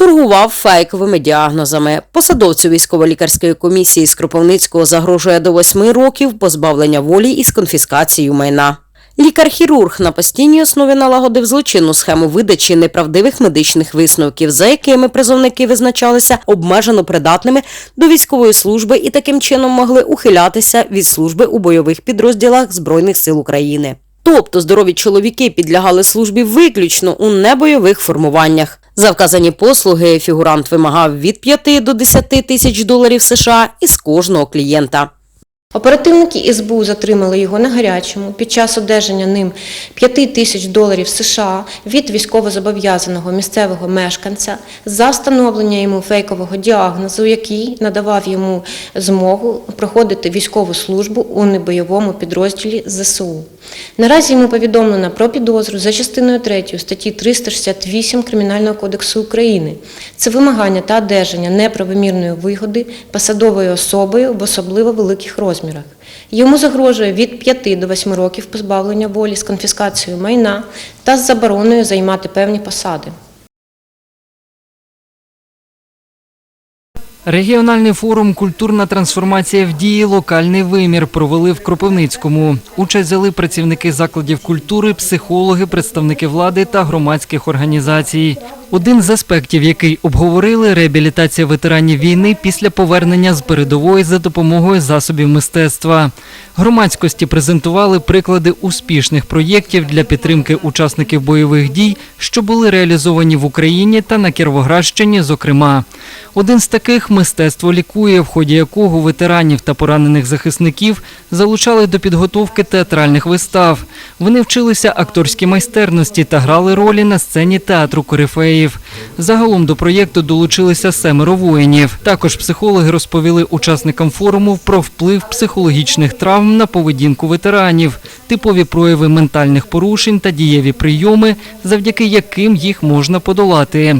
торгував фейковими діагнозами. Посадовцю військово-лікарської комісії з Кропивницького загрожує до восьми років позбавлення волі із конфіскацією майна. Лікар-хірург на постійній основі налагодив злочинну схему видачі неправдивих медичних висновків, за якими призовники визначалися обмежено придатними до військової служби і таким чином могли ухилятися від служби у бойових підрозділах Збройних сил України. Тобто здорові чоловіки підлягали службі виключно у небойових формуваннях. За вказані послуги фігурант вимагав від 5 до 10 тисяч доларів США із кожного клієнта. Оперативники СБУ затримали його на гарячому під час одержання ним 5 тисяч доларів США від військовозобов'язаного місцевого мешканця за встановлення йому фейкового діагнозу, який надавав йому змогу проходити військову службу у небойовому підрозділі ЗСУ. Наразі йому повідомлено про підозру за частиною 3 статті 368 Кримінального кодексу України. Це вимагання та одержання неправомірної вигоди посадовою особою в особливо великих розмірах. Йому загрожує від 5 до 8 років позбавлення волі з конфіскацією майна та з забороною займати певні посади. Регіональний форум Культурна трансформація в дії. Локальний вимір провели в Кропивницькому. Участь взяли працівники закладів культури, психологи, представники влади та громадських організацій. Один з аспектів, який обговорили, реабілітація ветеранів війни після повернення з передової за допомогою засобів мистецтва. Громадськості презентували приклади успішних проєктів для підтримки учасників бойових дій, що були реалізовані в Україні та на Кіровоградщині, зокрема. Один з таких мистецтво лікує, в ході якого ветеранів та поранених захисників залучали до підготовки театральних вистав. Вони вчилися акторській майстерності та грали ролі на сцені театру корифеїв. Загалом до проєкту долучилися семеро воїнів. Також психологи розповіли учасникам форуму про вплив психологічних травм на поведінку ветеранів, типові прояви ментальних порушень та дієві прийоми, завдяки яким їх можна подолати.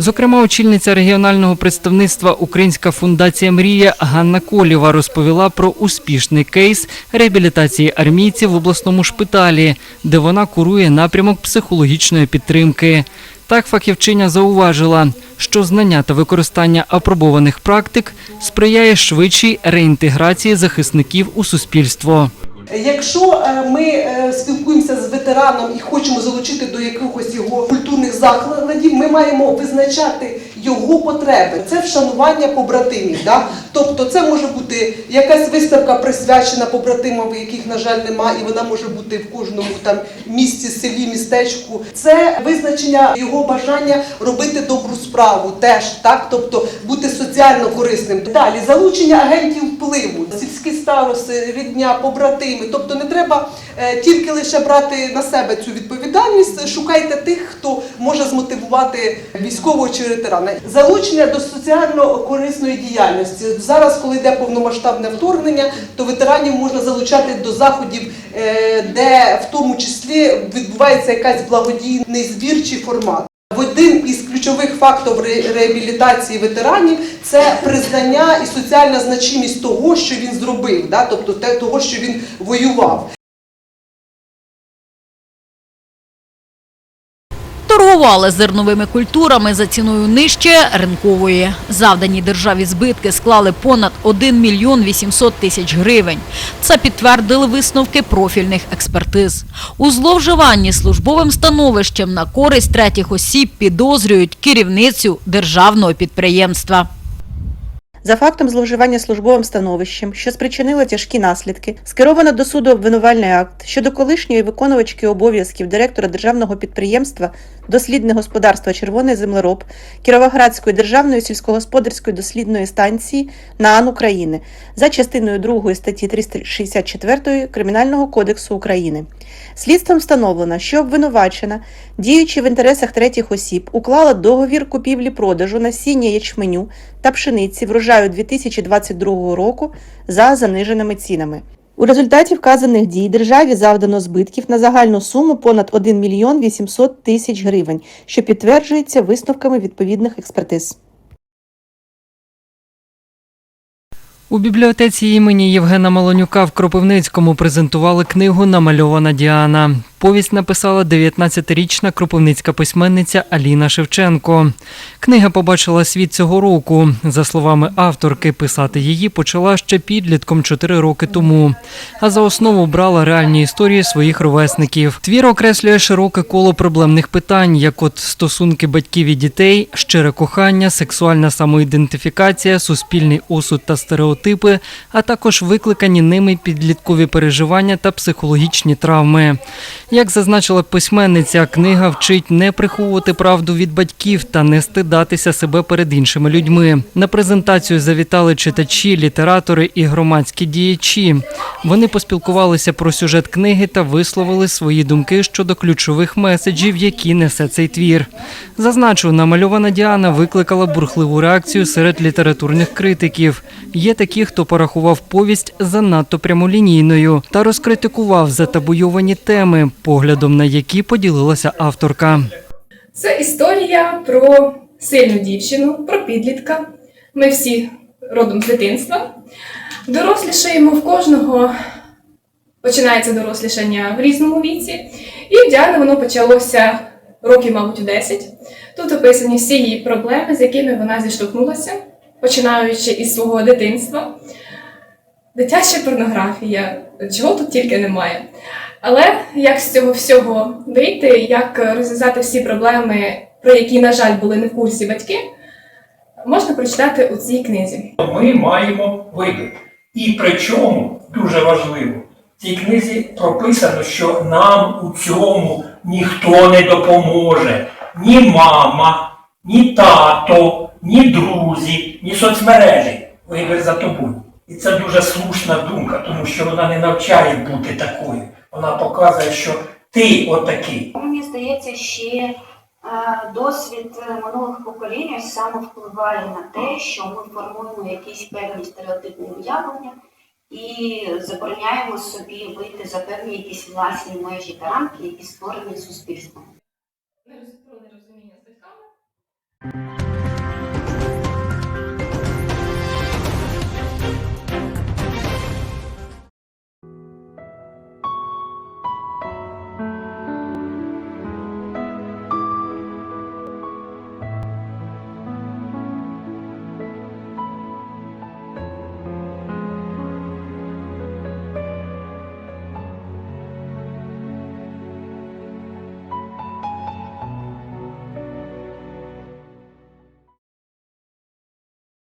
Зокрема, очільниця регіонального представництва Українська фундація Мрія Ганна Колєва розповіла про успішний кейс реабілітації армійців в обласному шпиталі, де вона курує напрямок психологічної підтримки. Так фахівчиня зауважила, що знання та використання апробованих практик сприяє швидшій реінтеграції захисників у суспільство. Якщо е, ми е, спілкуємося з ветераном і хочемо залучити до якихось його культурних закладів, ми маємо визначати його потреби. Це вшанування побратимів. Да? Тобто це може бути якась виставка присвячена побратимам, яких, на жаль, немає, і вона може бути в кожному там місті, селі, містечку. Це визначення його бажання робити добру справу теж, так? тобто бути соціально корисним. Далі залучення агентів впливу, сільські старости, рідня, побратими. Тобто не треба е, тільки лише брати на себе цю відповідальність. Шукайте тих, хто може змотивувати військового чи ветерана. Залучення до соціально корисної діяльності. Зараз, коли йде повномасштабне вторгнення, то ветеранів можна залучати до заходів, е, де в тому числі відбувається якась благодійний збір чи формат. Один із ключових факторів ре- реабілітації ветеранів це признання і соціальна значимість того, що він зробив, да? тобто того, що він воював. Торгували зерновими культурами за ціною нижче ринкової. Завдані державі збитки склали понад 1 мільйон 800 тисяч гривень. Це підтвердили висновки профільних експертиз. У зловживанні службовим становищем на користь третіх осіб підозрюють керівницю державного підприємства. За фактом зловживання службовим становищем, що спричинило тяжкі наслідки, скеровано до суду обвинувальний акт щодо колишньої виконувачки обов'язків директора державного підприємства Дослідне господарство Червоний землероб Кіровоградської державної сільськогосподарської дослідної станції НААН України за частиною 2 статті 364 Кримінального кодексу України. Слідством встановлено, що обвинувачена, діючи в інтересах третіх осіб, уклала договір купівлі-продажу насіння ячменю та пшениці врожаю 2022 року за заниженими цінами. У результаті вказаних дій державі завдано збитків на загальну суму понад 1 мільйон 800 тисяч гривень, що підтверджується висновками відповідних експертиз. У бібліотеці імені Євгена Малонюка в Кропивницькому презентували книгу Намальована Діана. Повість написала 19-річна кропивницька письменниця Аліна Шевченко. Книга побачила світ цього року. За словами авторки, писати її почала ще підлітком 4 роки тому. А за основу брала реальні історії своїх ровесників. Твір окреслює широке коло проблемних питань, як от стосунки батьків і дітей, щире кохання, сексуальна самоідентифікація, суспільний осуд та стереотипи, а також викликані ними підліткові переживання та психологічні травми. Як зазначила письменниця, книга вчить не приховувати правду від батьків та не стидатися себе перед іншими людьми. На презентацію завітали читачі, літератори і громадські діячі. Вони поспілкувалися про сюжет книги та висловили свої думки щодо ключових меседжів, які несе цей твір. Зазначу, намальована Діана викликала бурхливу реакцію серед літературних критиків. Є такі, хто порахував повість занадто прямолінійною та розкритикував затабуйовані теми, поглядом на які поділилася авторка. Це історія про сильну дівчину, про підлітка. Ми всі родом з дитинства. Дорослішаємо в кожного починається дорослішання в різному віці. І в воно почалося років, мабуть, у 10. Тут описані всі її проблеми, з якими вона зіштовхнулася, починаючи із свого дитинства. Дитяча порнографія, чого тут тільки немає. Але як з цього всього вийти, як розв'язати всі проблеми, про які, на жаль, були не в курсі батьки, можна прочитати у цій книзі. ми маємо вибір. І причому дуже важливо, в цій книзі прописано, що нам у цьому ніхто не допоможе. Ні мама, ні тато, ні друзі, ні соцмережі. Вибір за тобою. І це дуже слушна думка, тому що вона не навчає бути такою. Вона показує, що ти отакий. Мені здається, ще е, досвід е, минулих поколінь саме впливає на те, що ми формуємо якісь певні стереотипні уявлення і забороняємо собі вийти за певні якісь власні межі та рамки, які створені суспільством.